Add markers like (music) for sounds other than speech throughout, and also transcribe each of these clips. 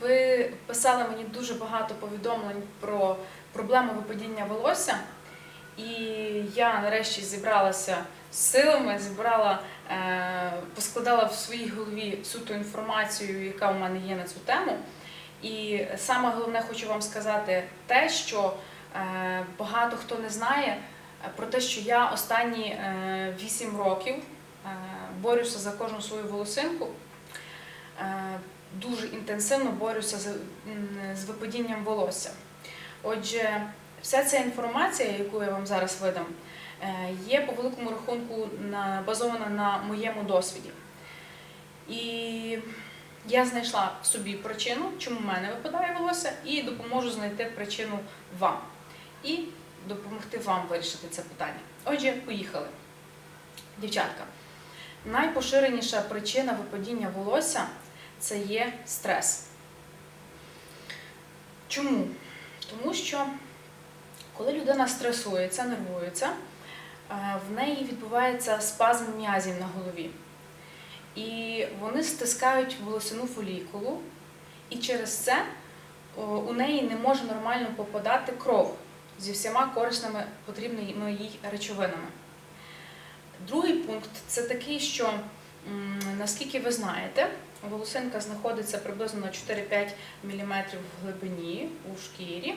Ви писали мені дуже багато повідомлень про проблему випадіння волосся, і я нарешті зібралася з силами, зібрала, е, поскладала в своїй голові всю ту інформацію, яка у мене є на цю тему. І саме головне хочу вам сказати те, що е, багато хто не знає е, про те, що я останні е, 8 років борюся за кожну свою волосинку. Дуже інтенсивно борюся з, з випадінням волосся. Отже, вся ця інформація, яку я вам зараз видам, е, є по великому рахунку на- базована на моєму досвіді. І я знайшла в собі причину, чому в мене випадає волосся, і допоможу знайти причину вам. І допомогти вам вирішити це питання. Отже, поїхали. Дівчатка, найпоширеніша причина випадіння волосся це є стрес. Чому? Тому що коли людина стресується, нервується, е, в неї відбувається спазм м'язів на голові. І вони стискають волосяну фолікулу, і через це у неї не може нормально попадати кров зі всіма корисними потрібними їй речовинами. Другий пункт це такий, що наскільки ви знаєте, волосинка знаходиться приблизно на 4-5 мм в глибині у шкірі,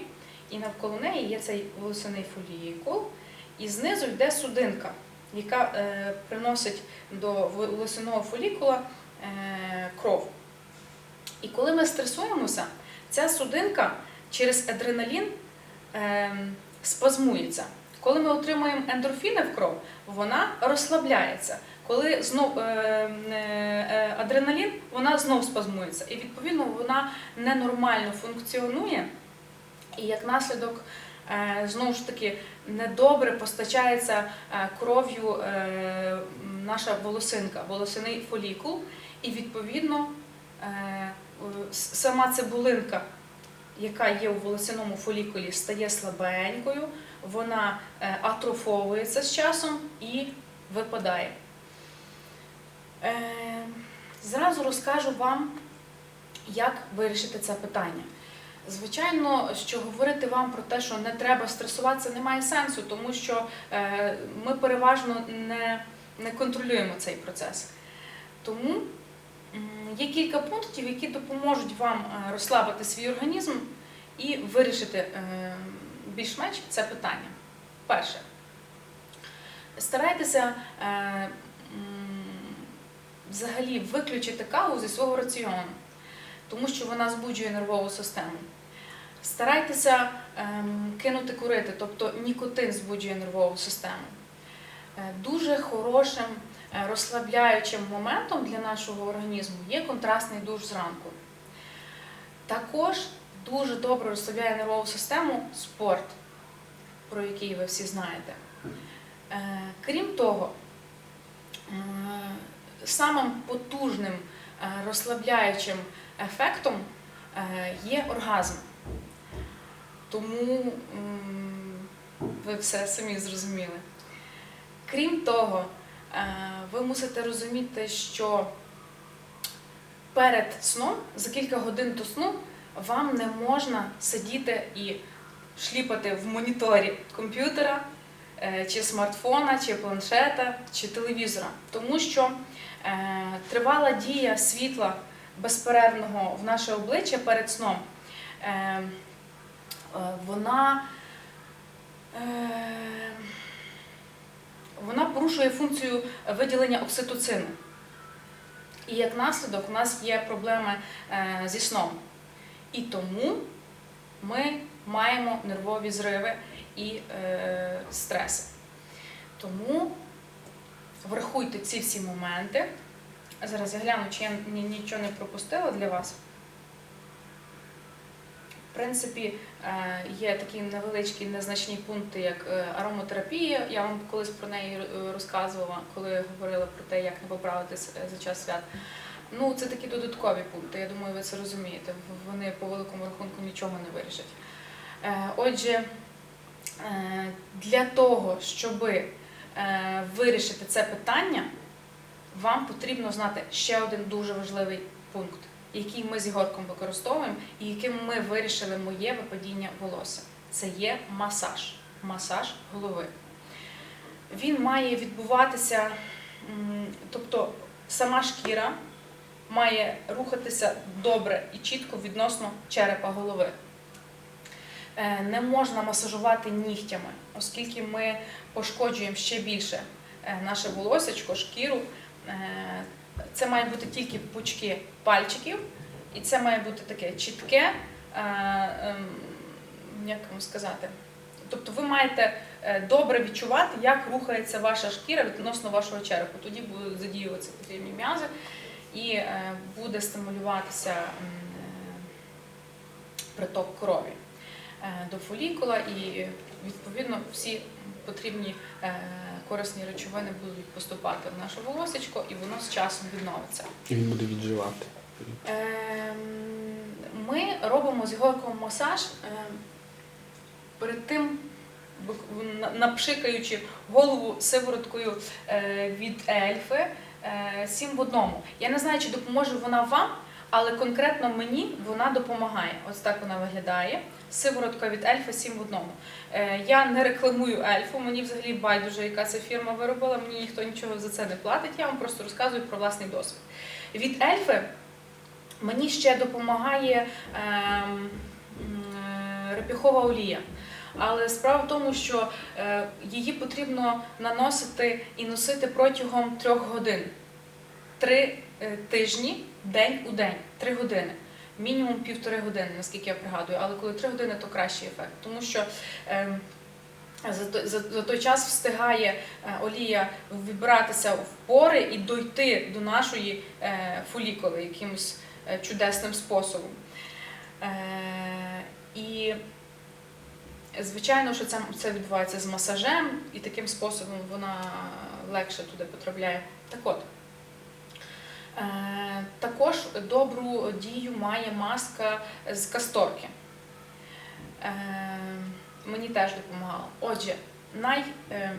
і навколо неї є цей волосяний фолікул, і знизу йде судинка, яка е, приносить до волосяного фолікула е, кров. І коли ми стресуємося, ця судинка через адреналін е, спазмується. Коли ми отримуємо ендорфіни в кров, вона розслабляється. Коли знов е, е, е, адреналін, вона знов спазмується. І відповідно вона ненормально функціонує. І як наслідок, знову ж таки, недобре постачається кров'ю наша волосинка, волосяний фолікул, і відповідно сама цибулинка, яка є у волосяному фолікулі, стає слабенькою, вона атрофовується з часом і випадає. Е, Зразу розкажу вам, як вирішити це питання. Звичайно, що говорити вам про те, що не треба стресуватися, немає сенсу, тому що е, ми переважно не, не контролюємо цей процес. Тому є кілька пунктів, які допоможуть вам е, розслабити свій організм і вирішити більш-менш це питання. Перше, старайтеся взагалі виключити каву зі свого раціону, тому що вона збуджує нервову систему. Старайтеся ем, кинути курити, тобто нікотин збуджує нервову систему. Е, Дуже хорошим е, розслабляючим моментом для нашого організму є контрастний душ зранку. Також дуже добре розслабляє нервову систему спорт, про який ви всі знаєте. Е, Крім того, самим потужним е, розслабляючим ефектом е, є оргазм. Тому ви все самі зрозуміли. Крім того, е, ви мусите розуміти, що перед сном, за кілька годин до сну, вам не можна сидіти і шліпати в моніторі комп'ютера, чи смартфона, чи планшета, чи телевізора, тому що тривала дія світла безперервного в наше обличчя перед сном. е, е, Вона, е, вона порушує функцію виділення окситоцину. І як наслідок у нас є проблеми е, зі сном. І тому ми маємо нервові зриви і е, стреси. Тому врахуйте ці всі моменти. Зараз я гляну, чи я нічого не пропустила для вас. В принципі, е, є такі невеличкі незначні пункти, як е, ароматерапія. Я вам колись про неї е, розказувала, коли говорила про те, як не поправитись за час свят. Ну, це такі додаткові пункти. Я думаю, ви це розумієте. Вони по великому рахунку нічого не вирішать. Отже, для того, щоб вирішити це питання, вам потрібно знати ще один дуже важливий пункт. який ми з Ігорком використовуємо і яким ми вирішили моє випадіння волосся. Це є масаж, масаж голови. Він має відбуватися, тобто сама шкіра має рухатися добре і чітко відносно черепа голови. Е, Не можна масажувати нігтями, оскільки ми пошкоджуємо ще більше е, наше волосячко, шкіру. Е, Це має бути тільки пучки пальчиків, і це має бути таке чітке, ем, як вам сказати. Тобто ви маєте добре відчувати, як рухається ваша шкіра відносно вашого черепу. Тоді будуть задіюватися потрібні м'язи і буде стимулюватися приток крові до фолікула, і відповідно всі потрібні е, корисні речовини будуть поступати в наше волосечко, і воно з часом відновиться. І він буде відживати. Ем, Ми робимо з Ігорком масаж ем, перед тим, напшикаючи голову сивороткою е, від ельфи е, сім в одному. Я не знаю, чи допоможе вона вам, але конкретно мені вона допомагає. Ось так вона виглядає. Сиворотка від ельфи сім в одному. Е, Я не рекламую ельфу, мені взагалі байдуже, яка ця фірма виробила, мені ніхто нічого за це не платить. Я вам просто розказую про власний досвід. Від ельфи Мені ще допомагає ем, репіхова олія. Але справа в тому, що е, її потрібно наносити і носити протягом трьох годин. Три е, тижні, день у день, три години. Мінімум півтори години, наскільки я пригадую. Але коли три години, то кращий ефект. Тому що ем, за той, час встигає е, олія вібратися в пори і дойти до нашої е, фолікули якимось е, чудесним способом. І звичайно, що це відбувається з масажем, і таким способом вона легше туди потрапляє. Так от. Також добру дію має маска з касторки. Е, мені теж допомагало. Отже, най, е,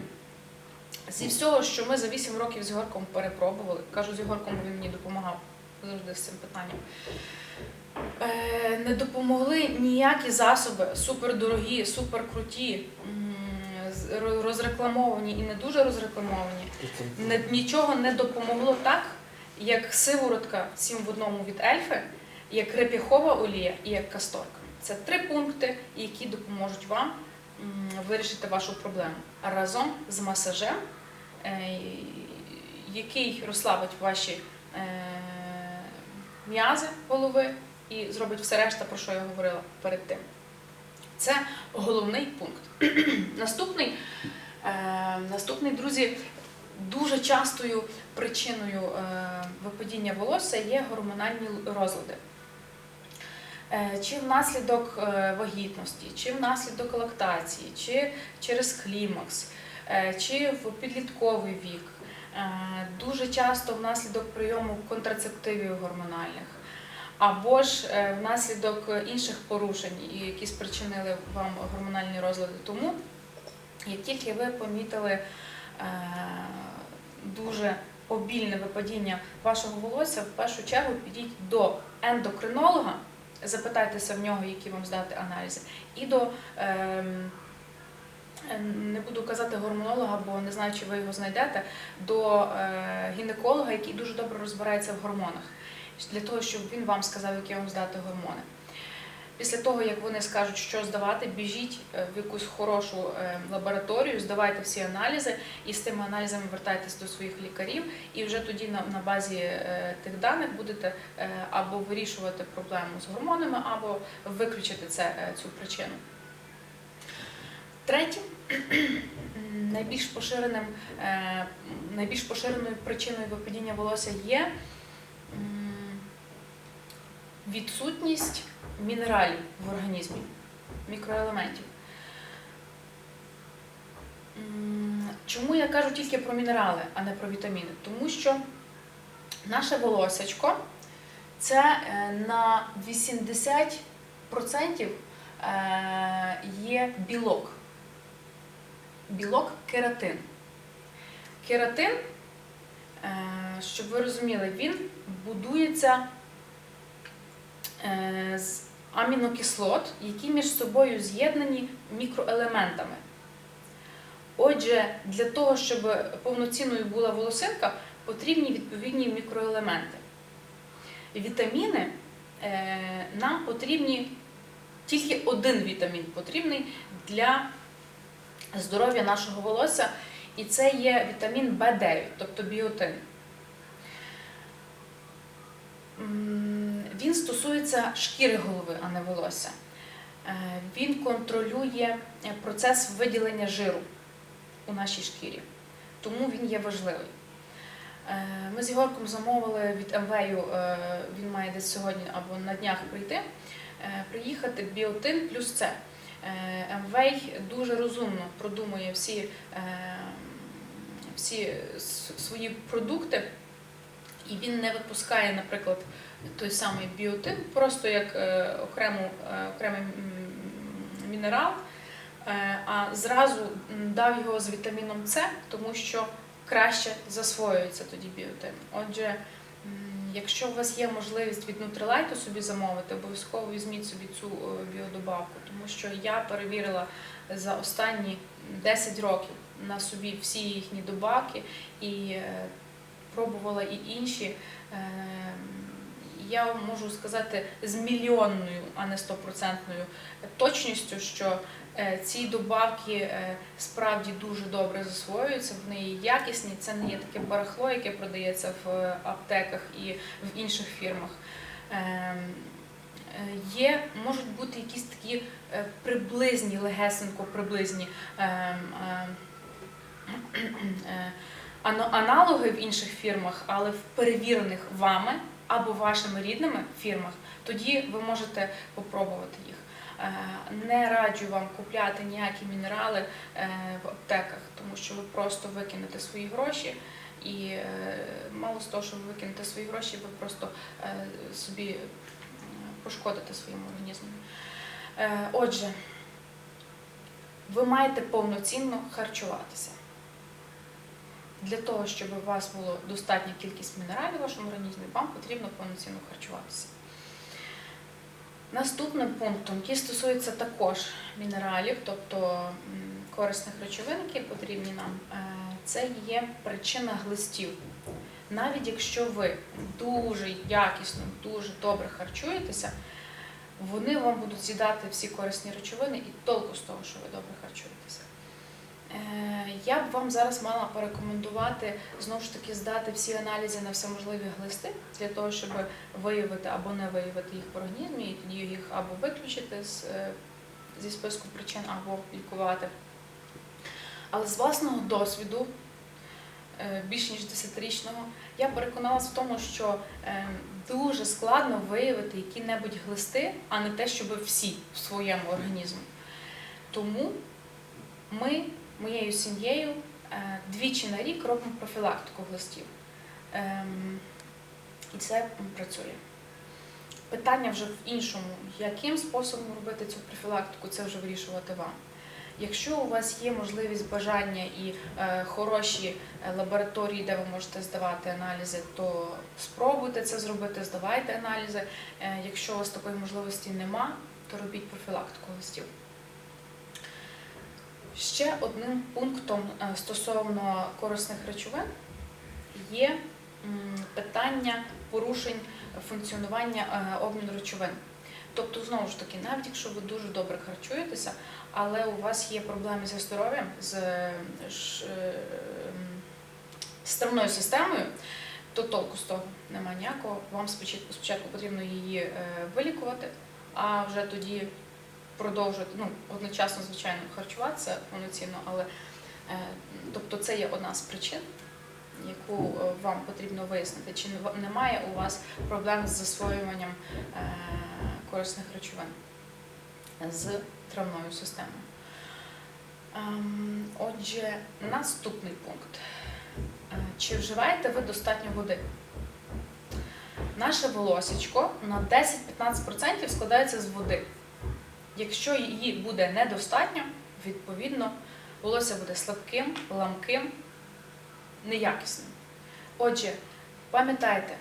зі всього, що ми за 8 років з Ігорком перепробували, кажу з Ігорком, він мені допомагав завжди з цим питанням. Е, не допомогли ніякі засоби супердорогі, суперкруті, розрекламовані і не дуже розрекламовані. Нічого не допомогло так, як сиворотка 7 в одному від ельфи, як репіхова олія і як касторка. Це три пункти, які допоможуть вам вирішити вашу проблему разом з масажем, е, який розслабить ваші е, м'язи голови і зробить все решта, про що я говорила перед тим. Це головний пункт. (clears throat) наступний, е, наступний, друзі, дуже частою причиною е, випадіння волосся є гормональні розлади. Е, Чи внаслідок е, вагітності, чи внаслідок лактації, чи через клімакс, чи в підлітковий вік, дуже часто внаслідок прийому контрацептивів гормональних, або ж внаслідок інших порушень, які спричинили вам гормональні розлади. Тому, як тільки ви помітили дуже обільне випадіння вашого волосся, в першу чергу підіть до ендокринолога, запитайтеся в нього, які вам здати аналізи, і до ем, е, не буду казати гормонолога, бо не знаю, чи ви його знайдете, до е, гінеколога, який дуже добре розбирається в гормонах, для того, щоб він вам сказав, які вам здати гормони. Після того, як вони скажуть, що здавати, біжіть е, в якусь хорошу е, лабораторію, здавайте всі аналізи і з тими аналізами вертайтесь до своїх лікарів, і вже тоді на, базі е, тих даних будете або вирішувати проблему з гормонами, або виключити це, цю причину. Третє, (clears throat) найбільш поширеним, найбільш поширеною причиною випадіння волосся є відсутність мінералів в організмі, мікроелементів. Чому я кажу тільки про мінерали, а не про вітаміни? Тому що наше волосечко це е, на 80% е, є білок. Білок кератин. Кератин, е, щоб ви розуміли, він будується амінокислот, які між собою з'єднані мікроелементами. Отже, для того, щоб повноцінною була волосинка, потрібні відповідні мікроелементи. Вітаміни е, нам потрібні, тільки один вітамін потрібний для здоров'я нашого волосся, і це є вітамін В9, тобто біотин. Він стосується шкіри голови, а не волосся. Е, Він контролює процес виділення жиру у нашій шкірі, тому він є важливий. Е, Ми з Єгорком замовили від МВЮ, е, він має десь сьогодні або на днях прийти, приїхати біотин плюс С. Е, МВей дуже розумно продумує всі, всі свої продукти, і він не випускає, наприклад, той самий біотин, просто як е, окрему, е, окремий мінерал, е, а зразу дав його з вітаміном С, тому що краще засвоюється тоді біотин. Отже, якщо у вас є можливість від Нутрилайту собі замовити, обов'язково візьміть собі цю біодобавку, тому що я перевірила за останні 10 років на собі всі їхні добавки і пробувала і інші. Я можу сказати з мільйонною, а не стопроцентною точністю, що е, ці добавки е, справді дуже добре засвоюються, вони є якісні. Це не є таке барахло, яке продається в е, аптеках і в інших фірмах. Ем, Є, можуть бути якісь такі приблизні, легесенько приблизні ем, аналоги в інших фірмах, але в перевірених вами або вашими рідними фірмах, тоді ви можете попробувати їх. Е, Не раджу вам купляти ніякі мінерали е, в аптеках, тому що ви просто викинете свої гроші. І е, мало з того, що ви викинете свої гроші, ви просто собі пошкодите своєму організму. Отже, ви маєте повноцінно харчуватися. Для того, щоб у вас була достатня кількість мінералів в вашому організмі, вам потрібно повноцінно харчуватися. Наступним пунктом, який стосується також мінералів, тобто корисних речовин, які потрібні нам, е, це є причина глистів. Навіть якщо ви дуже якісно, дуже добре харчуєтеся, вони вам будуть з'їдати всі корисні речовини і толку з того, що ви добре харчуєтеся. Е, Я б вам зараз мала порекомендувати знову ж таки здати всі аналізи на всеможливі глисти для того, щоб виявити або не виявити їх в організмі, і тоді їх або виключити з, е, зі списку причин, або лікувати. Але з власного досвіду, е, більш ніж десятирічного, я переконалася в тому, що дуже складно виявити які-небудь глисти, а не те, щоб всі в своєму організмі. Тому ми моєю сім'єю е, двічі на рік робимо профілактику глистів. Ем, І це працює. Питання вже в іншому, яким способом робити цю профілактику, це вже вирішувати вам. Якщо у вас є можливість бажання і е, хороші е, лабораторії, де ви можете здавати аналізи, то спробуйте це зробити, здавайте аналізи. Е, якщо у вас такої можливості нема, то робіть профілактику листів. Ще одним пунктом е, стосовно корисних речовин є питання порушень функціонування е, обміну речовин. Тобто, знову ж таки, навіть якщо ви дуже добре харчуєтеся, але у вас є проблеми зі здоров'ям, з е, ш- е, м, з травною системою, то толку з того немає ніякого. Вам спочатку, потрібно її вилікувати, а вже тоді продовжувати, ну, одночасно, звичайно, харчуватися повноцінно, але е, тобто це є одна з причин, яку е, вам потрібно вияснити, чи немає у вас проблем з засвоюванням е, корисних речовин з травною системою. Ем, Отже, наступний пункт. Чи вживаєте ви достатньо води? Наше волосечко на 10-15% складається з води. Якщо її буде недостатньо, відповідно, волосся буде слабким, ламким, неякісним. Отже, пам'ятайте,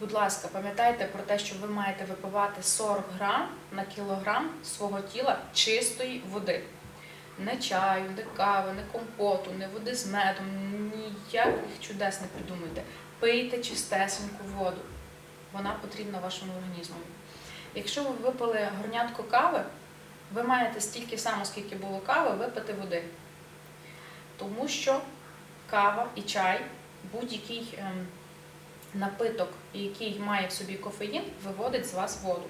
будь ласка, пам'ятайте про те, що ви маєте випивати 40 грам на кілограм свого тіла чистої води. Не чаю, не кави, не компоту, не води з медом, ніяких чудес не придумуйте. Пийте чистесеньку воду. Вона потрібна вашому організму. Якщо ви випили горнятку кави, ви маєте стільки само, скільки було кави, випити води. Тому що кава і чай, будь-який ем, напиток, який має в собі кофеїн, виводить з вас воду.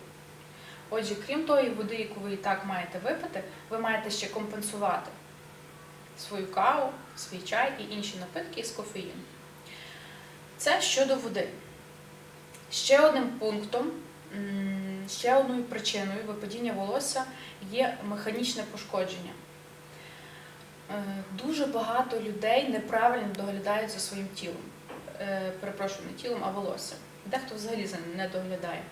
Отже, крім тої води, яку ви і так маєте випити, ви маєте ще компенсувати свою каву, свій чай і інші напитки з кофеїном. Це щодо води. Ще одним пунктом, ще одною причиною випадіння волосся є механічне пошкодження. Е, Дуже багато людей неправильно доглядають за своїм тілом. Е, Перепрошую, не тілом, а волоссям. Дехто взагалі за не доглядає.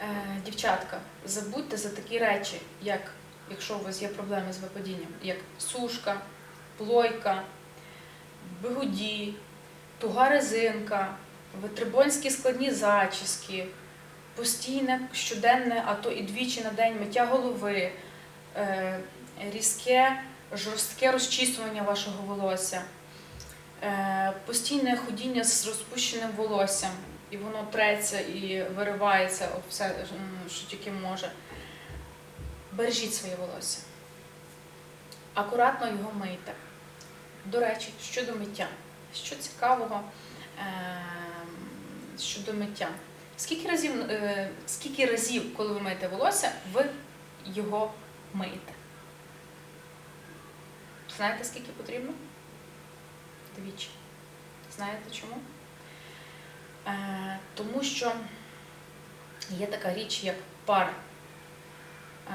Е, Дівчатка, забудьте за такі речі, як якщо у вас є проблеми з випадінням, як сушка, плойка, бигуді, туга резинка, витребонські складні зачіски, постійне щоденне, а то і двічі на день миття голови, е, різке, жорстке розчісування вашого волосся, е, постійне ходіння з розпущеним волоссям, і воно треться і виривається все, що тільки може. Бережіть своє волосся. Акуратно його мийте. До речі, щодо миття. Що цікавого ем, щодо миття. Скільки разів, е, скільки разів, коли ви миєте волосся, ви його миєте? Знаєте, скільки потрібно? Двічі. Знаєте чому? Е, тому що є така річ, як пар. Е,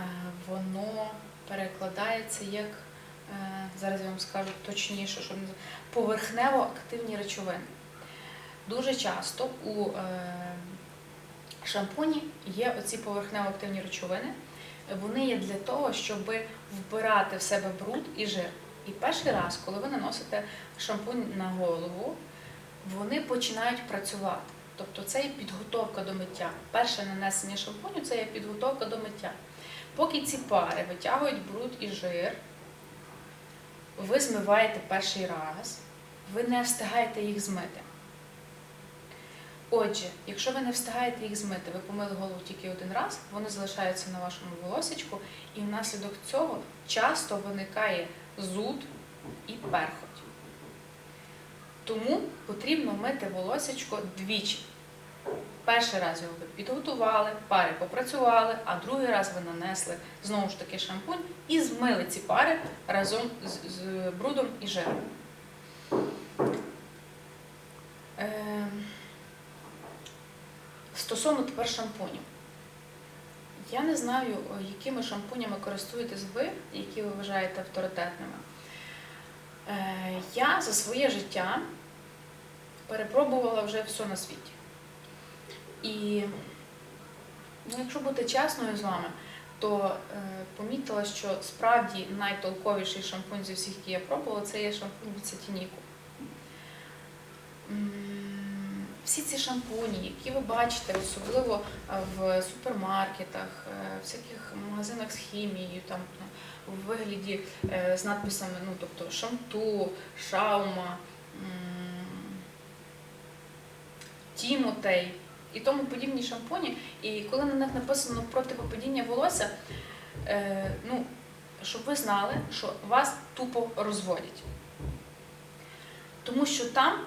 воно перекладається як, е, зараз я вам скажу точніше, щоб не поверхнево-активні речовини. Дуже часто у е, шампуні є оці поверхнево-активні речовини. Вони є для того, щоб вбирати в себе бруд і жир. І перший раз, коли ви наносите шампунь на голову, вони починають працювати. Тобто це є підготовка до миття. Перше нанесення шампуню це є підготовка до миття. Поки ці пари витягують бруд і жир, ви змиваєте перший раз, ви не встигаєте їх змити. Отже, якщо ви не встигаєте їх змити, ви помили голову тільки один раз, вони залишаються на вашому волосечку, і внаслідок цього часто виникає зуд і перхоть. Тому потрібно мити волосечко двічі. Перший раз його ви підготували, пари попрацювали, а другий раз ви нанесли знову ж таки шампунь і змили ці пари разом з, брудом і жиром. Е, Стосовно тепер шампунів. Я не знаю, якими шампунями користуєтесь ви, які ви вважаєте авторитетними. Е, Я за своє життя перепробувала вже все на світі. І ну, якщо бути чесною з вами, то е, помітила, що справді найтолковіший шампунь зі всіх, які я пробувала, це є шампунь від Сатініку. Всі ці шампуні, які ви бачите, особливо е, в супермаркетах, е, в всяких магазинах з хімією, там ну, в вигляді е, з надписами, ну тобто шамту, шаума, Тімотей і тому подібні шампуні. І коли на них написано проти випадіння волосся, е, ну, щоб ви знали, що вас тупо розводять. Тому що там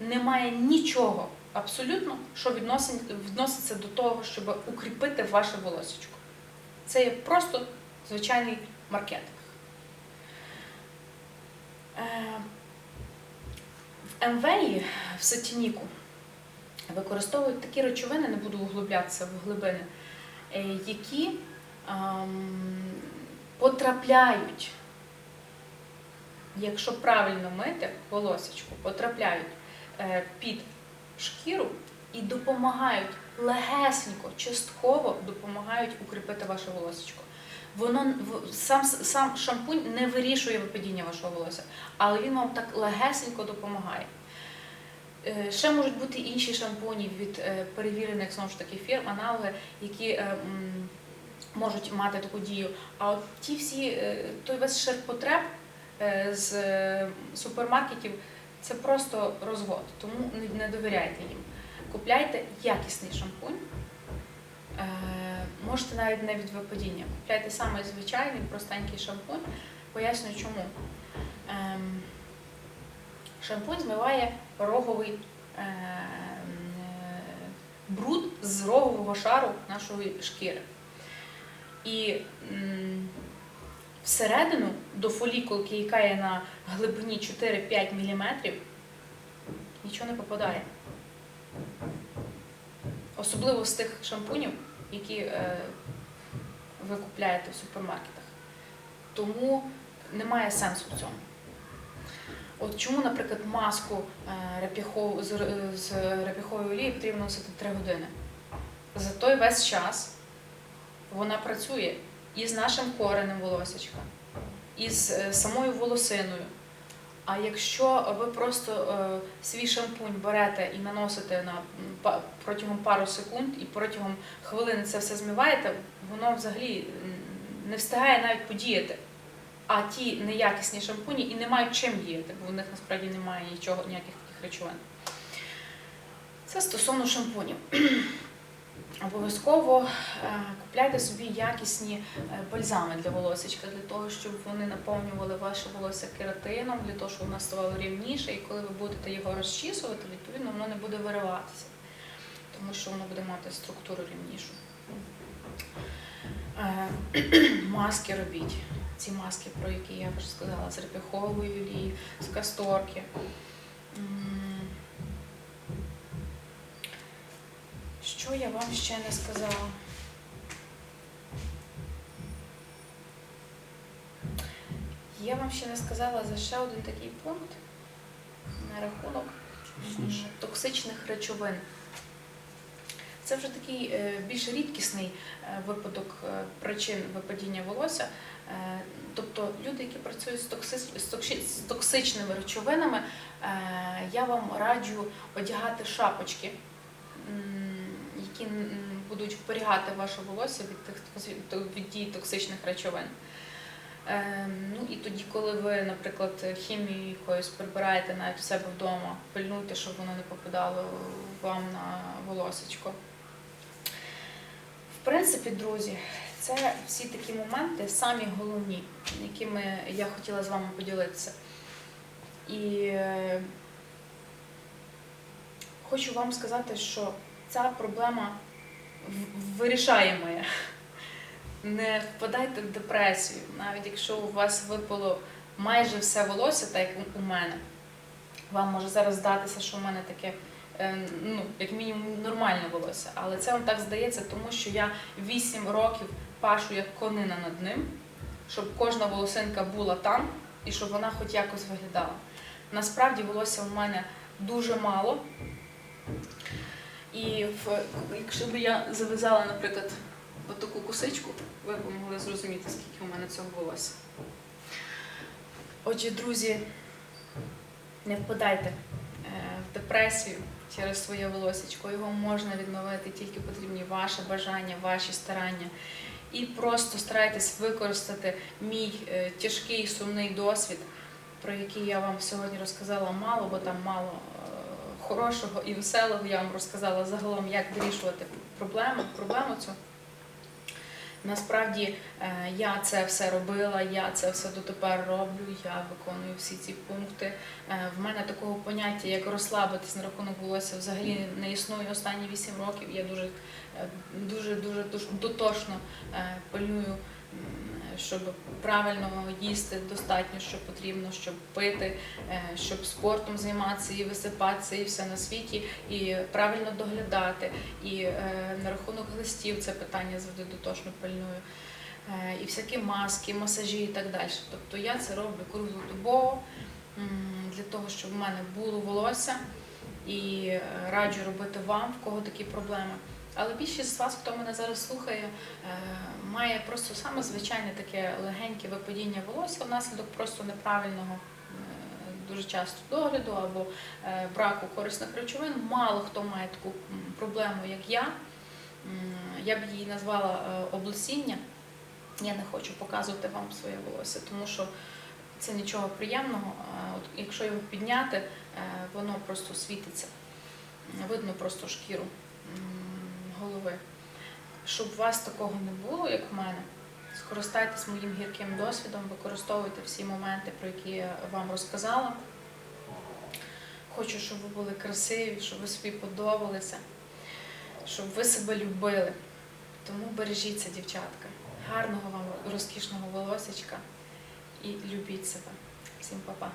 немає нічого абсолютно, що відноситься до того, щоб укріпити ваше волосечко. Це є просто звичайний маркетинг. Е, В МВІ, в Сатініку, використовують такі речовини, не буду углублятися в глибини, е, які ем, потрапляють, якщо правильно мити волосечку, потрапляють під шкіру і допомагають легесенько, частково допомагають укріпити ваше волосечко. Воно сам, сам шампунь не вирішує випадіння вашого волосся, але він вам так легесенько допомагає. Е, Ще можуть бути інші шампуні від е, перевірених знову ж таки фірм, аналоги, які е, можуть мати таку дію. А от ті всі, е, той весь ширпотреб е, з е, супермаркетів це просто розвод, тому не- довіряйте їм. Купляйте якісний шампунь. Е, Можете навіть не від випадіння. Купляйте саме звичайний, простенький шампунь. Пояснюю чому. Ем, Шампунь змиває роговий е, бруд з рогового шару нашої шкіри. І всередину до фолікулки, яка є на глибині 4-5 мм, нічого не попадає. Особливо з тих шампунів, які е, ви купляєте в супермаркетах. Тому немає сенсу в цьому. От чому, наприклад, маску е, реп'яхов- з, р- з реп'яхової олії потрібно носити 3 години? За той весь час вона працює і з нашим коренем волосечка, і з е, самою волосиною. А якщо ви просто е, свій шампунь берете і наносите на протягом пару секунд і протягом хвилини це все змиваєте, воно взагалі не встигає навіть подіяти. А ті неякісні шампуні і не мають чим діяти, бо в них насправді немає нічого, ніяких таких речовин. Це стосовно шампунів. Обов'язково е, купляйте собі якісні е, бальзами для волосечка, для того, щоб вони наповнювали ваше волосся кератином, для того, щоб воно ставало рівніше, і коли ви будете його розчісувати, відповідно воно не буде вириватися, тому що воно буде мати структуру рівнішу. Е, (clears throat) Маски робіть. Ці маски, про які я вже сказала, з реп'яхової олії, з касторки. Що я вам ще не сказала? Я вам ще не сказала за ще один такий пункт на рахунок токсичних речовин. Це вже такий е, більш рідкісний е, випадок е, причин випадіння волосся. Тобто люди, які працюють з, токсичними речовинами, я вам раджу одягати шапочки, які будуть вберігати ваше волосся від тих від дії токсичних речовин. Е, Ну і тоді, коли ви, наприклад, хімію якоюсь прибираєте навіть в себе вдома, пильнуйте, щоб воно не попадало вам на волосечко. В принципі, друзі, це всі такі моменти, самі головні, якими я хотіла з вами поділитися. І е, хочу вам сказати, що ця проблема в- вирішаємо. Не впадайте в депресію, навіть якщо у вас випало майже все волосся, так як у мене. Вам може зараз здатися, що в мене таке, е, ну, як мінімум, нормальне волосся. Але це вам так здається, тому що я 8 років пашу як конина над ним, щоб кожна волосинка була там і щоб вона хоч якось виглядала. Насправді волосся в мене дуже мало. І в, якщо б я зав'язала, наприклад, отаку косичку, ви б могли зрозуміти, скільки у мене цього волосся. Отже, друзі, не впадайте е, в депресію через своє волосечко. Його можна відновити, тільки потрібні ваше бажання, ваші старання. І просто старайтесь використати мій е, тяжкий сумний досвід, про який я вам сьогодні розказала мало, бо там мало е, хорошого і веселого. Я вам розказала загалом, як вирішувати проблему, проблему цю. Насправді е, я це все робила, я це все дотепер роблю, я виконую всі ці пункти. Е, В мене такого поняття, як розслабитись на рахунок волосся, взагалі не існує останні 8 років. Я дуже е, дуже дуже, дотошно пильную, щоб правильно їсти достатньо, що потрібно, щоб пити, е, щоб спортом займатися і висипатися, і все на світі, і правильно доглядати. І е, на рахунок глистів це питання завжди дотошно пильную. Е, і всякі маски, масажі і так далі. Тобто я це роблю круглодобово для того, щоб в мене було волосся. І раджу робити вам, в кого такі проблеми. Але більшість з вас, хто мене зараз слухає, е, має просто саме звичайне таке легеньке випадіння волосся внаслідок просто неправильного е, дуже часто догляду або е, браку корисних речовин. Мало хто має таку проблему, як я. Я б її назвала облесіння. Я не хочу показувати вам своє волосся, тому що це нічого приємного. От якщо його підняти, воно просто світиться. Видно просто шкіру голови. Щоб у вас такого не було, як в мене, скористайтесь моїм гірким досвідом, використовуйте всі моменти, про які я вам розказала. Хочу, щоб ви були красиві, щоб ви собі подобалися, щоб ви себе любили. Тому бережіться, дівчатка. Гарного вам розкішного волосечка і любіть себе. Всім па-па.